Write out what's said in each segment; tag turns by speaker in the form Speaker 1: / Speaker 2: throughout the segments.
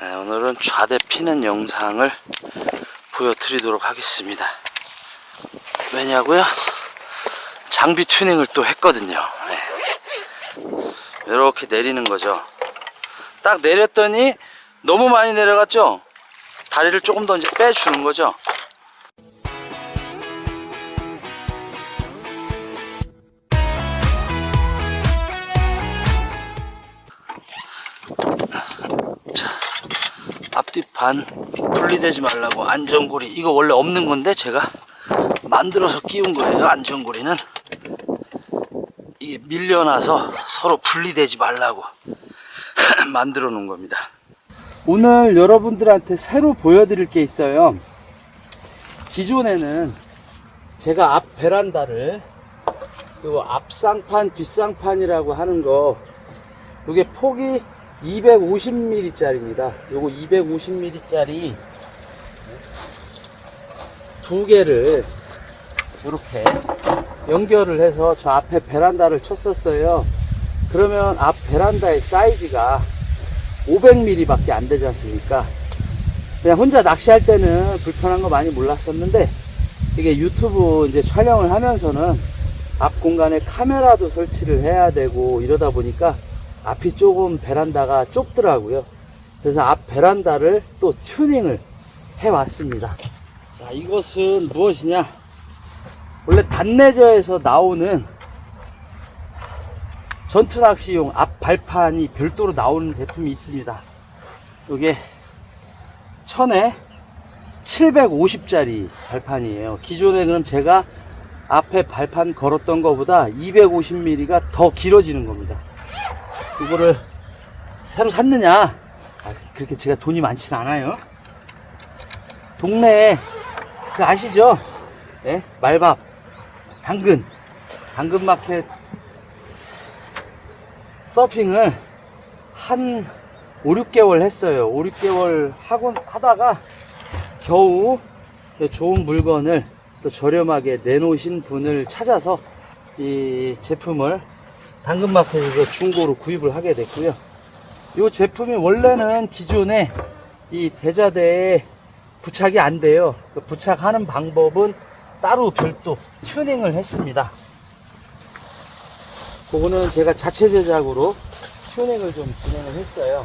Speaker 1: 네, 오늘은 좌대 피는 영상을 보여드리도록 하겠습니다. 왜냐고요? 장비 튜닝을 또 했거든요. 네. 이렇게 내리는 거죠. 딱 내렸더니 너무 많이 내려갔죠? 다리를 조금 더 이제 빼주는 거죠. 앞뒤판 분리되지 말라고 안전고리 이거 원래 없는 건데 제가 만들어서 끼운 거예요 안전고리는. 이게 밀려나서 서로 분리되지 말라고 만들어 놓은 겁니다. 오늘 여러분들한테 새로 보여드릴 게 있어요. 기존에는 제가 앞 베란다를 그 앞상판 뒷상판이라고 하는 거 이게 폭이 250mm 짜리입니다. 요거 250mm 짜리 두 개를 이렇게 연결을 해서 저 앞에 베란다를 쳤었어요. 그러면 앞 베란다의 사이즈가 500mm 밖에 안 되지 않습니까? 그냥 혼자 낚시할 때는 불편한 거 많이 몰랐었는데 이게 유튜브 이제 촬영을 하면서는 앞 공간에 카메라도 설치를 해야 되고 이러다 보니까 앞이 조금 베란다가 좁더라고요. 그래서 앞 베란다를 또 튜닝을 해 왔습니다. 자, 이것은 무엇이냐? 원래 단내저에서 나오는 전투낚시용 앞 발판이 별도로 나오는 제품이 있습니다. 이게 천에 750짜리 발판이에요. 기존에 그럼 제가 앞에 발판 걸었던 것보다 250mm가 더 길어지는 겁니다. 이거를 새로 샀느냐? 아, 그렇게 제가 돈이 많진 않아요. 동네에 그 아시죠? 예? 말밥, 당근, 당근마켓 서핑을 한 5, 6개월 했어요. 5, 6개월 하고 하다가 겨우 좋은 물건을 또 저렴하게 내놓으신 분을 찾아서 이 제품을 당근마켓에서 중고로 구입을 하게 됐고요. 이 제품이 원래는 기존에 이 대자대에 부착이 안 돼요. 그 부착하는 방법은 따로 별도 튜닝을 했습니다. 그거는 제가 자체 제작으로 튜닝을 좀 진행을 했어요.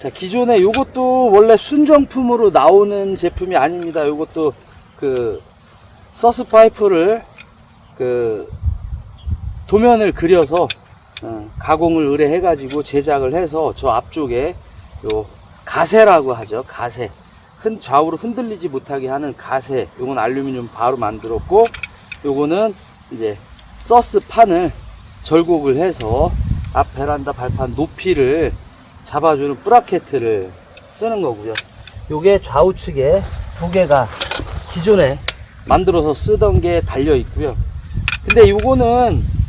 Speaker 1: 자, 기존에 이것도 원래 순정품으로 나오는 제품이 아닙니다. 이것도 그 서스 파이프를 그 도면을 그려서 어, 가공을 의뢰해 가지고 제작을 해서 저 앞쪽에 요 가세라고 하죠. 가세. 흔 좌우로 흔들리지 못하게 하는 가세. 요건 알루미늄 바로 만들었고 요거는 이제 서스 판을 절곡을 해서 앞 베란다 발판 높이를 잡아주는 브라켓을 쓰는 거고요. 요게 좌우측에 두 개가 기존에 만들어서 쓰던 게 달려 있고요. 근데 요거는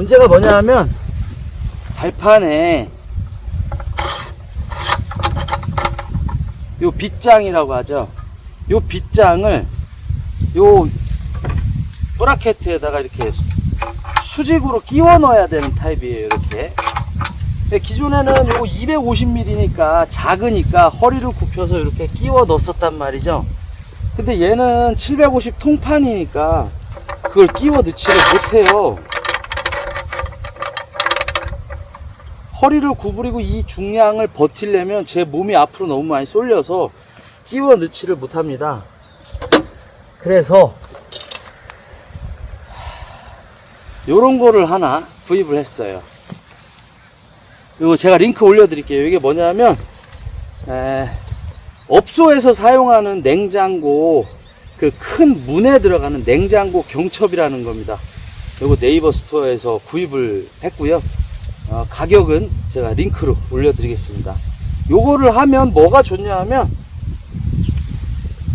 Speaker 1: 문제가 뭐냐 하면 발판에 요 빗장이라고 하죠. 요 빗장을 요 브라켓에다가 이렇게 수직으로 끼워 넣어야 되는 타입이에요. 이렇게. 기존에는 요거 250mm니까 작으니까 허리를 굽혀서 이렇게 끼워 넣었었단 말이죠. 근데 얘는 750 통판이니까 그걸 끼워 넣지를 못해요. 허리를 구부리고 이 중량을 버틸려면 제 몸이 앞으로 너무 많이 쏠려서 끼워 넣지를 못합니다. 그래서 요런 거를 하나 구입을 했어요. 이거 제가 링크 올려드릴게요. 이게 뭐냐면 에, 업소에서 사용하는 냉장고 그 큰 문에 들어가는 냉장고 경첩이라는 겁니다. 이거 네이버 스토어에서 구입을 했고요. 어, 가격은 제가 링크로 올려드리겠습니다. 요거를 하면 뭐가 좋냐 하면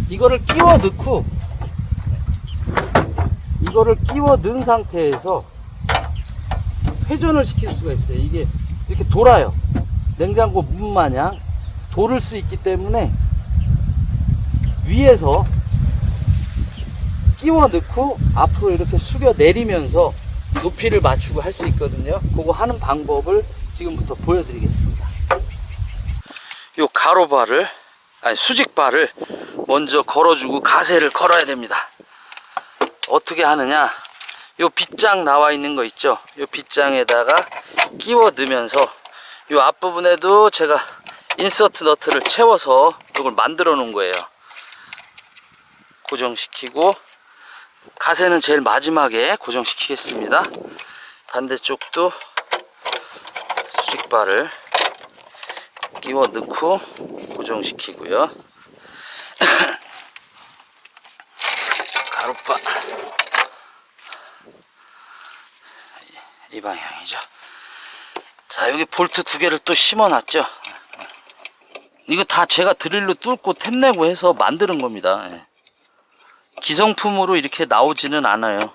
Speaker 1: 이거를 끼워 넣고 이거를 끼워 넣은 상태에서 회전을 시킬 수가 있어요. 이게 이렇게 돌아요. 냉장고 문 마냥 돌을 수 있기 때문에 위에서 끼워 넣고 앞으로 이렇게 숙여 내리면서 높이를 맞추고 할 수 있거든요. 그거 하는 방법을 지금부터 보여드리겠습니다. 요 가로발을 아니 수직발을 먼저 걸어주고 가세를 걸어야 됩니다. 어떻게 하느냐? 요 빗장 나와 있는 거 있죠? 요 빗장에다가 끼워 넣으면서 요 앞부분에도 제가 인서트 너트를 채워서 이걸 만들어 놓은 거예요. 고정시키고 가세는 제일 마지막에 고정시키겠습니다. 반대쪽도 수직발을 끼워 넣고 고정시키고요. 가로파 이 방향이죠. 자 여기 볼트 두 개를 또 심어놨죠. 이거 다 제가 드릴로 뚫고 템내고 해서 만드는 겁니다. 예. 기성품으로 이렇게 나오지는 않아요.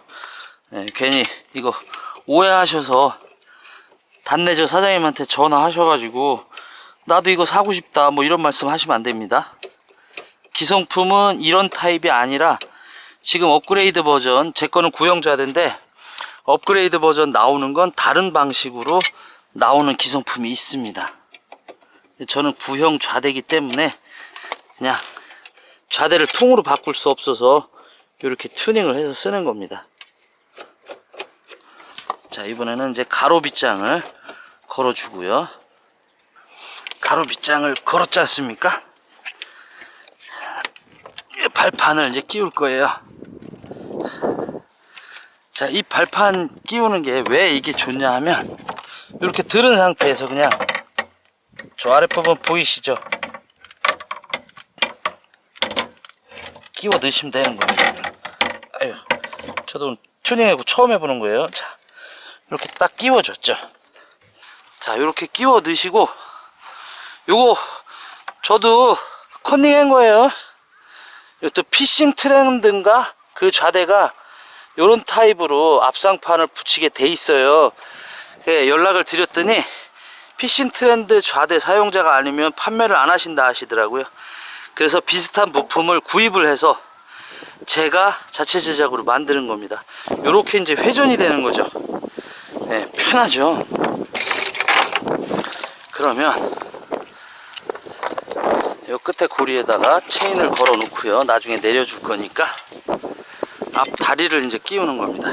Speaker 1: 예, 괜히 이거 오해하셔서 단내저 사장님한테 전화하셔가지고 나도 이거 사고 싶다 뭐 이런 말씀 하시면 안 됩니다. 기성품은 이런 타입이 아니라 지금 업그레이드 버전 제 거는 구형 좌대인데 업그레이드 버전 나오는 건 다른 방식으로 나오는 기성품이 있습니다. 저는 구형 좌대기 때문에 그냥 좌대를 통으로 바꿀 수 없어서 이렇게 튜닝을 해서 쓰는 겁니다. 자 이번에는 이제 가로 빗장을 걸어주고요. 가로 빗장을 걸었지 않습니까? 이 발판을 이제 끼울 거예요. 자, 이 발판 끼우는 게 왜 이게 좋냐 하면 이렇게 들은 상태에서 그냥 저 아랫부분 보이시죠? 끼워 넣으시면 되는 겁니다. 저도 튜닝해고 처음 해보는 거예요. 자, 이렇게 딱 끼워줬죠. 자, 이렇게 끼워 넣으시고 요거 저도 컨닝한 거예요. 이것도 피싱 트렌드인가 그 좌대가 요런 타입으로 앞상판을 붙이게 돼 있어요. 예, 연락을 드렸더니 피싱 트렌드 좌대 사용자가 아니면 판매를 안 하신다 하시더라고요. 그래서 비슷한 부품을 구입을 해서 제가 자체 제작으로 만드는 겁니다. 요렇게 이제 회전이 되는 거죠. 네, 편하죠. 그러면 요 끝에 고리에다가 체인을 걸어 놓고요. 나중에 내려줄 거니까 앞 다리를 이제 끼우는 겁니다.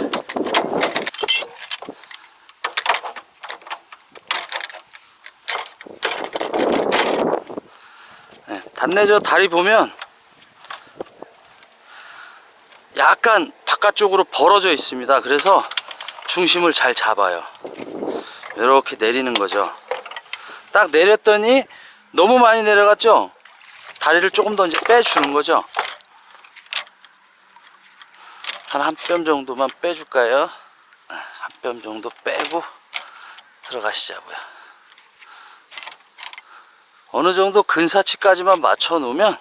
Speaker 1: 네, 단내저 다리 보면 약간 바깥쪽으로 벌어져 있습니다. 그래서 중심을 잘 잡아요. 이렇게 내리는 거죠. 딱 내렸더니 너무 많이 내려갔죠? 다리를 조금 더 이제 빼주는 거죠. 한 한 뼘 정도만 빼줄까요? 한 뼘 정도 빼고 들어가시자고요. 어느 정도 근사치까지만 맞춰 놓으면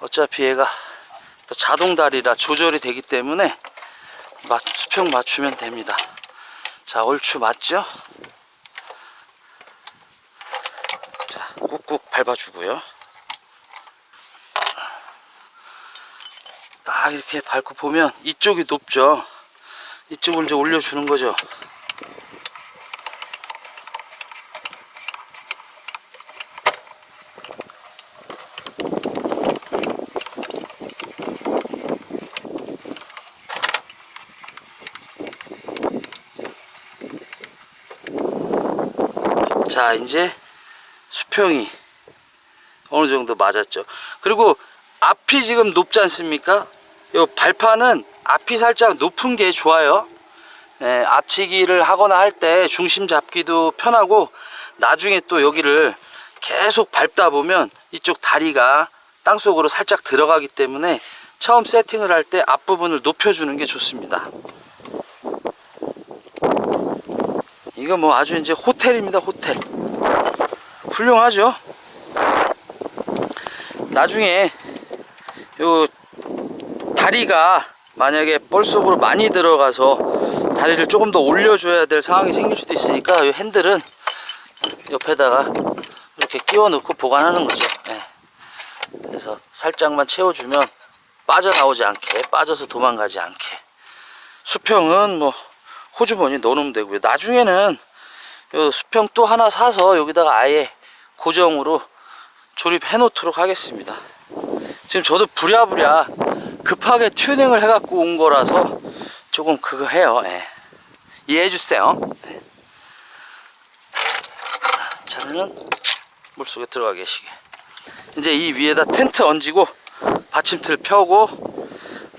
Speaker 1: 어차피 얘가 또 자동 다리라 조절이 되기 때문에 맞, 수평 맞추면 됩니다. 자, 얼추 맞죠? 자, 꾹꾹 밟아주고요. 딱 이렇게 밟고 보면 이쪽이 높죠. 이쪽을 이제 올려주는 거죠. 자, 이제 수평이 어느 정도 맞았죠. 그리고 앞이 지금 높지 않습니까? 요 발판은 앞이 살짝 높은 게 좋아요. 예, 앞치기를 하거나 할 때 중심 잡기도 편하고 나중에 또 여기를 계속 밟다 보면 이쪽 다리가 땅속으로 살짝 들어가기 때문에 처음 세팅을 할 때 앞부분을 높여주는 게 좋습니다. 이거 뭐 아주 이제 호텔입니다, 호텔. 훌륭하죠? 나중에 요 다리가 만약에 볼 속으로 많이 들어가서 다리를 조금 더 올려줘야 될 상황이 생길 수도 있으니까 이 핸들은 옆에다가 이렇게 끼워 넣고 보관하는 거죠. 예. 그래서 살짝만 채워주면 빠져나오지 않게 빠져서 도망가지 않게 수평은 뭐 호주머니 넣어놓으면 되고요. 나중에는 요 수평 또 하나 사서 여기다가 아예 고정으로 조립해 놓도록 하겠습니다. 지금 저도 부랴부랴 급하게 튜닝을 해갖고 온 거라서 조금 그거 해요. 예. 이해해 주세요. 네. 자는 물속에 들어가 계시게. 이제 이 위에다 텐트 얹고 받침틀 펴고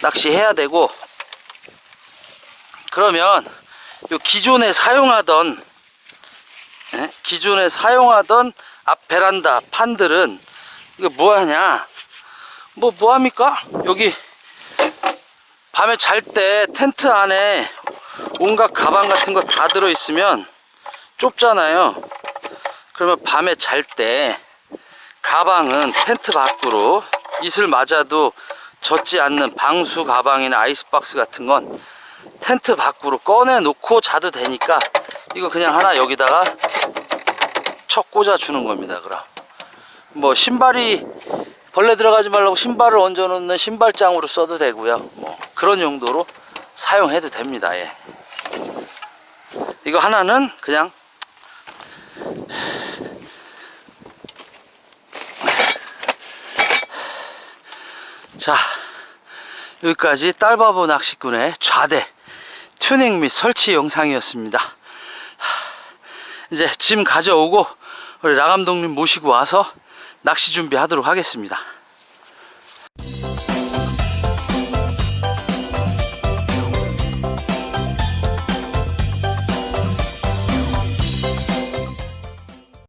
Speaker 1: 낚시해야 되고 그러면 요 기존에 사용하던 예? 기존에 사용하던 앞 베란다 판들은 이거 뭐 하냐? 뭐 뭐합니까? 여기 밤에 잘 때 텐트 안에 온갖 가방 같은 거 다 들어 있으면 좁잖아요. 그러면 밤에 잘 때 가방은 텐트 밖으로 이슬 맞아도 젖지 않는 방수 가방이나 아이스박스 같은 건 텐트 밖으로 꺼내 놓고 자도 되니까 이거 그냥 하나 여기다가 척 꽂아 주는 겁니다 그럼. 뭐 신발이 벌레 들어가지 말라고 신발을 얹어 놓는 신발장으로 써도 되고요. 뭐 그런 용도로 사용해도 됩니다 예. 이거 하나는 그냥 자 여기까지 딸바보 낚시꾼의 좌대 튜닝 및 설치 영상이었습니다. 이제 짐 가져오고 우리 라 감독님 모시고 와서 낚시 준비하도록 하겠습니다